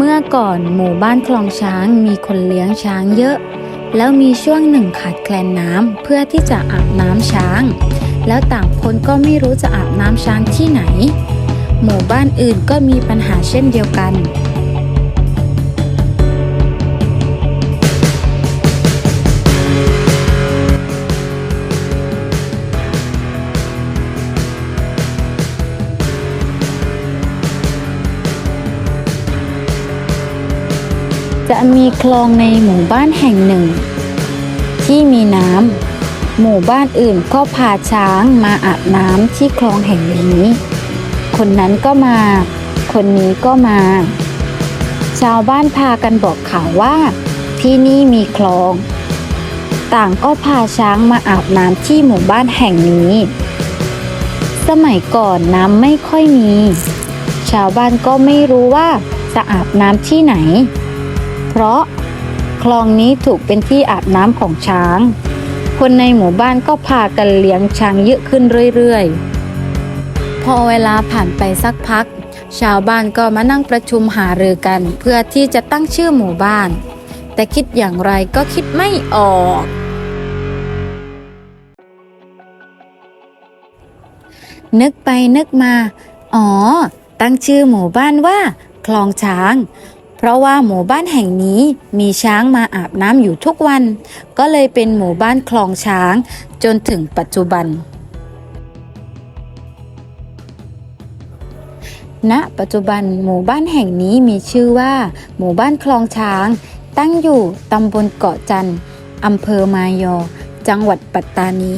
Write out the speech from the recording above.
เมื่อก่อนหมู่บ้านคลองช้างมีคนเลี้ยงช้างเยอะ แล้วมีช่วงหนึ่งขาดแคลนน้ำเพื่อที่จะอาบน้ำช้าง แล้วต่างคนก็ไม่รู้จะอาบน้ำช้างที่ไหน หมู่บ้านอื่นก็มีปัญหาเช่นเดียวกัน จะมีคลองในหมู่บ้านแห่งหนึ่ง ที่มีน้ำหมู่บ้านอื่นก็พาช้างมาอาบน้ำที่คลองแห่งนี้ คนนั้นก็มา คนนี้ก็มา ชาวบ้านพากันบอกข่าวว่า ที่นี่มีคลอง ต่างก็พาช้างมาอาบน้ำที่หมู่บ้านแห่งนี้ สมัยก่อนน้ำไม่ค่อยมี ชาวบ้านก็ไม่รู้ว่าจะอาบน้ำที่ไหน เพราะคลองนี้ถูกเป็นที่อาบน้ำของช้าง คนในหมู่บ้านก็พากันเลี้ยงช้างเยอะขึ้นเรื่อยๆ พอเวลาผ่านไปสักพัก ชาวบ้านก็มานั่งประชุมหารือกัน เพื่อที่จะตั้งชื่อหมู่บ้าน แต่คิดอย่างไรก็คิดไม่ออก นึกไปนึกมา อ๋อ ตั้งชื่อหมู่บ้านว่า คลองช้าง เพราะว่าหมู่บ้านแห่งนี้มีช้างมาอาบน้ำอยู่ทุกวัน ก็เลยเป็นหมู่บ้านคลองช้าง จนถึงปัจจุบัน ณ ปัจจุบันหมู่บ้านแห่งนี้มีชื่อว่า หมู่บ้านคลองช้าง ตั้งอยู่ตำบลเกาะจันทร์อำเภอมายอ จังหวัดปัตตานี